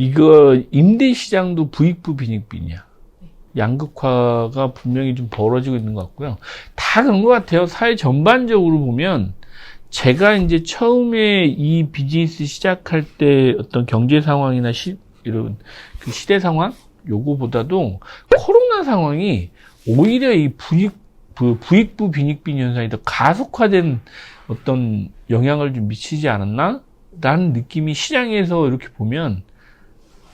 이거 임대 시장도 부익부 빈익빈이야. 양극화가 분명히 좀 벌어지고 있는 것 같고요. 다 그런 것 같아요. 사회 전반적으로 보면 제가 이제 처음에 이 비즈니스 시작할 때 어떤 경제 상황이나 시, 이런 그 시대 상황 요거보다도 코로나 상황이 오히려 이 부익 부, 부익부 빈익빈 현상이 더 가속화된 어떤 영향을 좀 미치지 않았나? 라는 느낌이 시장에서 이렇게 보면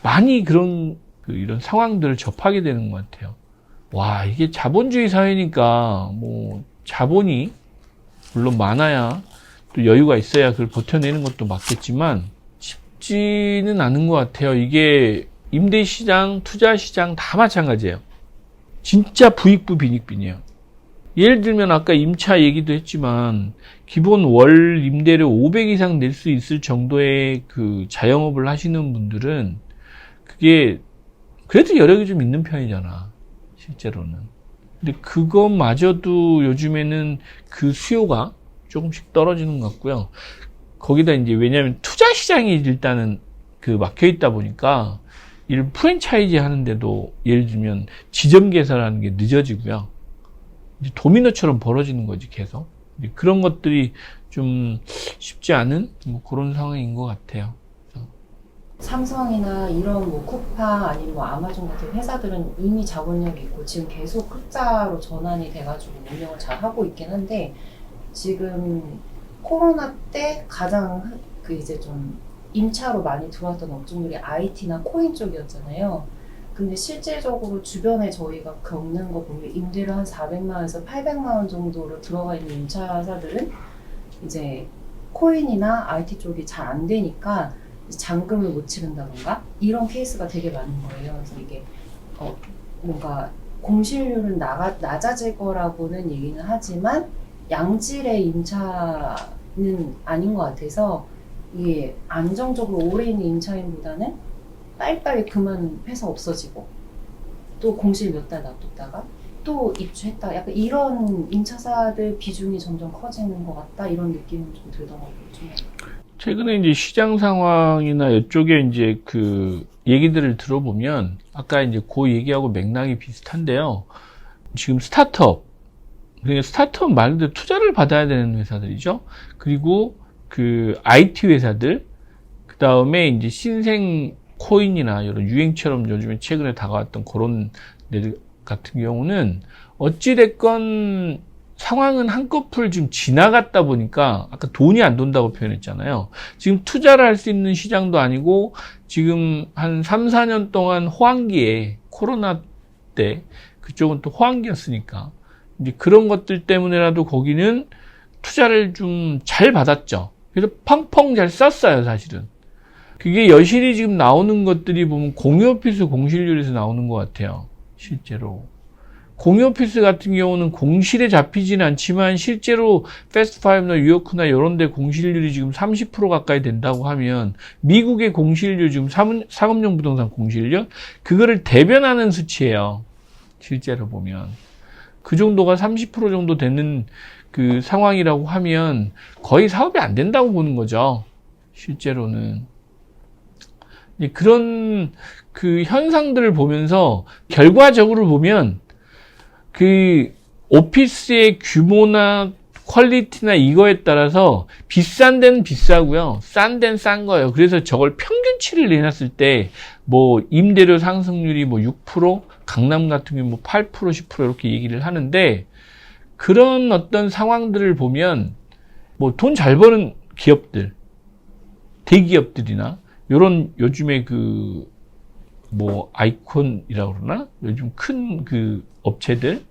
많이 그런 그 이런 상황들을 접하게 되는 것 같아요. 와, 이게 자본주의 사회니까 뭐 자본이 물론 많아야 또 여유가 있어야 그걸 버텨내는 것도 맞겠지만 쉽지는 않은 것 같아요. 이게 임대시장, 투자시장 다 마찬가지예요. 진짜 부익부 빈익빈이에요. 예를 들면 아까 임차 얘기도 했지만 기본 월 임대료 500 이상 낼 수 있을 정도의 그 자영업을 하시는 분들은 그게 그래도 여력이 좀 있는 편이잖아. 실제로는. 근데 그것마저도 요즘에는 그 수요가 조금씩 떨어지는 것 같고요. 거기다 이제 왜냐하면 투자 시장이 일단은 그 막혀 있다 보니까 이런 프랜차이즈 하는데도 예를 들면 지점 개설하는 게 늦어지고요. 이제 도미노처럼 벌어지는 거지 계속. 그런 것들이 좀 쉽지 않은 뭐 그런 상황인 것 같아요. 삼성이나 이런 뭐 쿠팡 아니면 뭐 아마존 같은 회사들은 이미 자본력이 있고 지금 계속 흑자로 전환이 돼가지고 운영을 잘 하고 있긴 한데 지금 코로나 때 가장 흑- 그 이제 좀 임차로 많이 들어왔던 업종들이 IT나 코인 쪽이었잖아요. 근데 실질적으로 주변에 저희가 겪는 거 보면 임대료 한 400만 원에서 800만 원 정도로 들어가 있는 임차사들은 이제 코인이나 IT 쪽이 잘 안 되니까 잔금을 못 치른다던가 이런 케이스가 되게 많은 거예요. 그래서 이게 어, 뭔가 공실률은 나가, 낮아질 거라고는 얘기는 하지만 양질의 임차는 아닌 것 같아서 이게 안정적으로 오래 있는 임차인보다는 빨리빨리 그만 회사 없어지고 또 공실 몇 달 놔뒀다가 또 입주했다 약간 이런 임차사들 비중이 점점 커지는 것 같다 이런 느낌은 좀 들더라고요. 좀. 최근에 이제 시장 상황이나 이쪽에 이제 그 얘기들을 들어보면 아까 이제 그 얘기하고 맥락이 비슷한데요. 지금 스타트업, 그러니까 스타트업 말 그대로 투자를 받아야 되는 회사들이죠. 그리고 그 IT 회사들, 그 다음에 이제 신생 코인이나 이런 유행처럼 요즘에 최근에 다가왔던 그런 데들 같은 경우는 어찌됐건 상황은 한꺼풀 좀 지나갔다 보니까 아까 돈이 안 돈다고 표현했잖아요. 지금 투자를 할 수 있는 시장도 아니고 지금 한 3, 4년 동안 호황기에 코로나 때 그쪽은 또 호황기였으니까 이제 그런 것들 때문에라도 거기는 투자를 좀 잘 받았죠. 그래서 펑펑 잘 썼어요, 사실은. 그게 여실히 지금 나오는 것들이 보면 공유 오피스 공실률에서 나오는 것 같아요. 실제로. 공유 오피스 같은 경우는 공실에 잡히지는 않지만 실제로 패스트파이브나 뉴요크나 이런 데 공실률이 지금 30% 가까이 된다고 하면 미국의 공실률 지금 상업- 상업용 부동산 공실률 그거를 대변하는 수치예요. 실제로 보면. 그 정도가 30% 정도 되는 그 상황이라고 하면 거의 사업이 안 된다고 보는 거죠. 실제로는. 그런 그 현상들을 보면서 결과적으로 보면 그 오피스의 규모나 퀄리티나 이거에 따라서 비싼 데는 비싸고요. 싼 데는 싼 거예요. 그래서 저걸 평균치를 내놨을 때 뭐 임대료 상승률이 뭐 6%, 강남 같은 경우 뭐 8%, 10% 이렇게 얘기를 하는데 그런 어떤 상황들을 보면 뭐 돈 잘 버는 기업들, 대기업들이나 요런 요즘에 그 뭐 아이콘이라고 그러나 요즘 큰 그 업체들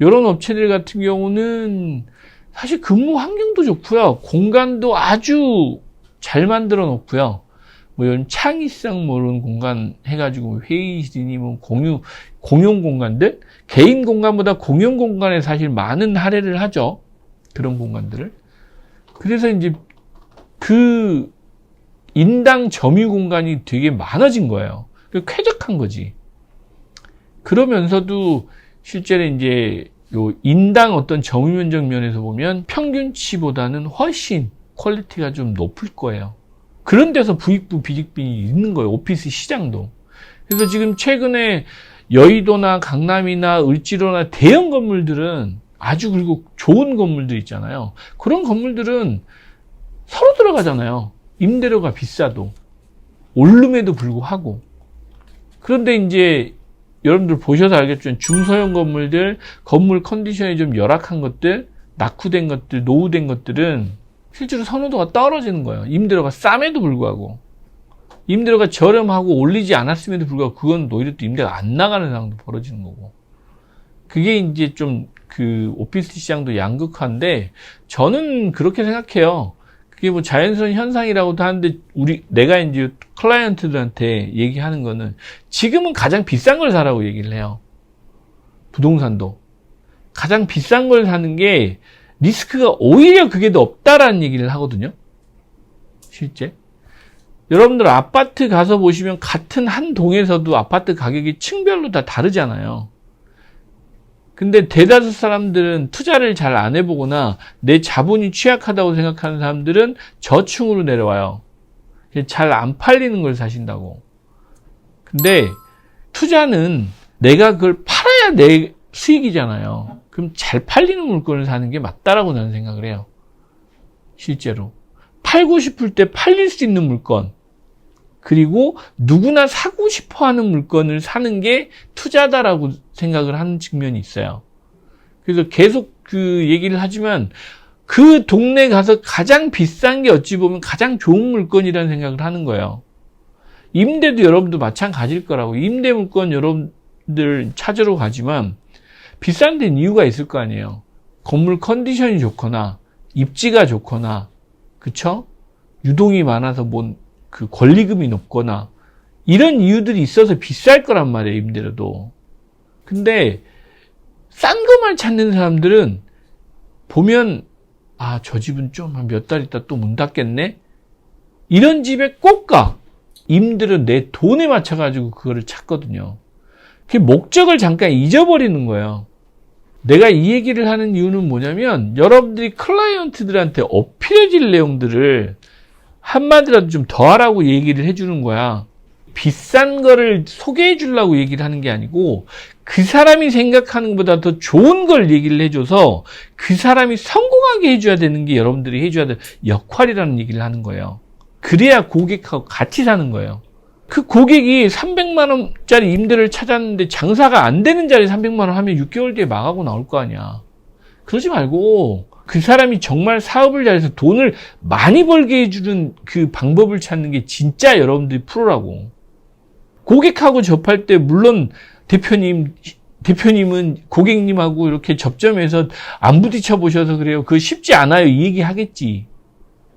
요런 업체들 같은 경우는 사실 근무 환경도 좋고요. 공간도 아주 잘 만들어 놓고요. 뭐 이런 창의성 뭐 이런 공간 해가지고 회의실이니 뭐 공유, 공용 공간들? 개인 공간보다 공용 공간에 사실 많은 할애를 하죠. 그런 공간들을. 그래서 이제 그 인당 점유 공간이 되게 많아진 거예요. 그 쾌적한 거지. 그러면서도 실제로 이제 요 인당 어떤 점유 면적 면에서 보면 평균치보다는 훨씬 퀄리티가 좀 높을 거예요. 그런 데서 부익부 비익빈이 있는 거예요. 오피스 시장도. 그래서 지금 최근에 여의도나 강남이나 을지로나 대형 건물들은 아주 그리고 좋은 건물들 있잖아요. 그런 건물들은 서로 들어가잖아요. 임대료가 비싸도. 오름에도 불구하고. 그런데 이제 여러분들 보셔서 알겠지만 중소형 건물들, 건물 컨디션이 좀 열악한 것들, 낙후된 것들, 노후된 것들은 실제로 선호도가 떨어지는 거예요. 임대료가 쌈에도 불구하고. 임대료가 저렴하고 올리지 않았음에도 불구하고 그건 오히려 또 임대가 안 나가는 상황도 벌어지는 거고. 그게 이제 좀 그 오피스 시장도 양극화인데 저는 그렇게 생각해요. 그게 뭐 자연스러운 현상이라고도 하는데 우리 내가 이제 클라이언트들한테 얘기하는 거는 지금은 가장 비싼 걸 사라고 얘기를 해요. 부동산도 가장 비싼 걸 사는 게 리스크가 오히려 그게 더 없다라는 얘기를 하거든요. 실제. 여러분들 아파트 가서 보시면 같은 한 동에서도 아파트 가격이 층별로 다 다르잖아요. 근데 대다수 사람들은 투자를 잘 안 해보거나 내 자본이 취약하다고 생각하는 사람들은 저층으로 내려와요. 잘 안 팔리는 걸 사신다고. 근데 투자는 내가 그걸 팔아야 내 수익이잖아요. 그럼 잘 팔리는 물건을 사는 게 맞다라고 나는 생각을 해요. 실제로. 팔고 싶을 때 팔릴 수 있는 물건. 그리고 누구나 사고 싶어 하는 물건을 사는 게 투자다라고 생각을 하는 측면이 있어요. 그래서 계속 그 얘기를 하지만 그 동네 가서 가장 비싼 게 어찌 보면 가장 좋은 물건이라는 생각을 하는 거예요. 임대도 여러분도 마찬가지일 거라고. 임대 물건 여러분들 찾으러 가지만 비싼 데는 이유가 있을 거 아니에요. 건물 컨디션이 좋거나 입지가 좋거나 그쵸? 유동이 많아서 뭔 그 권리금이 높거나 이런 이유들이 있어서 비쌀 거란 말이에요, 임대료도. 근데 싼 것만 찾는 사람들은 보면 아, 저 집은 좀 한 몇 달 있다 또 문 닫겠네? 이런 집에 꼭 가. 임대료 내 돈에 맞춰 가지고 그거를 찾거든요. 그 목적을 잠깐 잊어버리는 거예요. 내가 이 얘기를 하는 이유는 뭐냐면 여러분들이 클라이언트들한테 어필해질 내용들을 한마디라도 좀 더 하라고 얘기를 해주는 거야. 비싼 거를 소개해 주려고 얘기를 하는 게 아니고 그 사람이 생각하는 것보다 더 좋은 걸 얘기를 해줘서 그 사람이 성공하게 해줘야 되는 게 여러분들이 해줘야 될 역할이라는 얘기를 하는 거예요. 그래야 고객하고 같이 사는 거예요. 그 고객이 300만 원짜리 임대를 찾았는데 장사가 안 되는 자리 300만 원 하면 6개월 뒤에 망하고 나올 거 아니야. 그러지 말고 그 사람이 정말 사업을 잘해서 돈을 많이 벌게 해주는 그 방법을 찾는 게 진짜 여러분들이 프로라고. 고객하고 접할 때 물론 대표님 대표님은 고객님하고 이렇게 접점해서 안 부딪혀 보셔서 그래요. 그거 쉽지 않아요. 이 얘기 하겠지.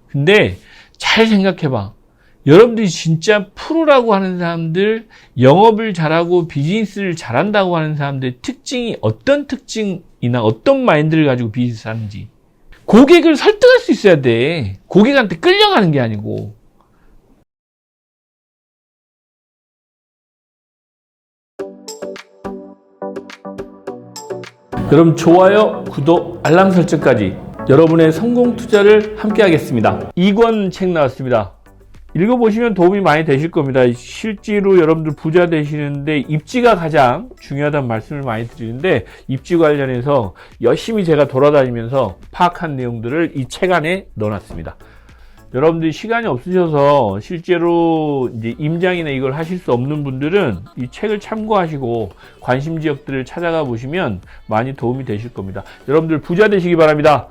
근데 잘 생각해 봐. 여러분들이 진짜 프로라고 하는 사람들, 영업을 잘하고 비즈니스를 잘한다고 하는 사람들의 특징이 어떤 특징이나 어떤 마인드를 가지고 비즈니스 하는지. 고객을 설득할 수 있어야 돼. 고객한테 끌려가는 게 아니고. 여러분 좋아요, 구독, 알람 설정까지 여러분의 성공 투자를 함께 하겠습니다. 2권 책 나왔습니다. 읽어보시면 도움이 많이 되실 겁니다. 실제로 여러분들 부자 되시는데 입지가 가장 중요하다는 말씀을 많이 드리는데 입지 관련해서 열심히 제가 돌아다니면서 파악한 내용들을 이 책 안에 넣어놨습니다. 여러분들이 시간이 없으셔서 실제로 이제 임장이나 이걸 하실 수 없는 분들은 이 책을 참고하시고 관심 지역들을 찾아가 보시면 많이 도움이 되실 겁니다. 여러분들 부자 되시기 바랍니다.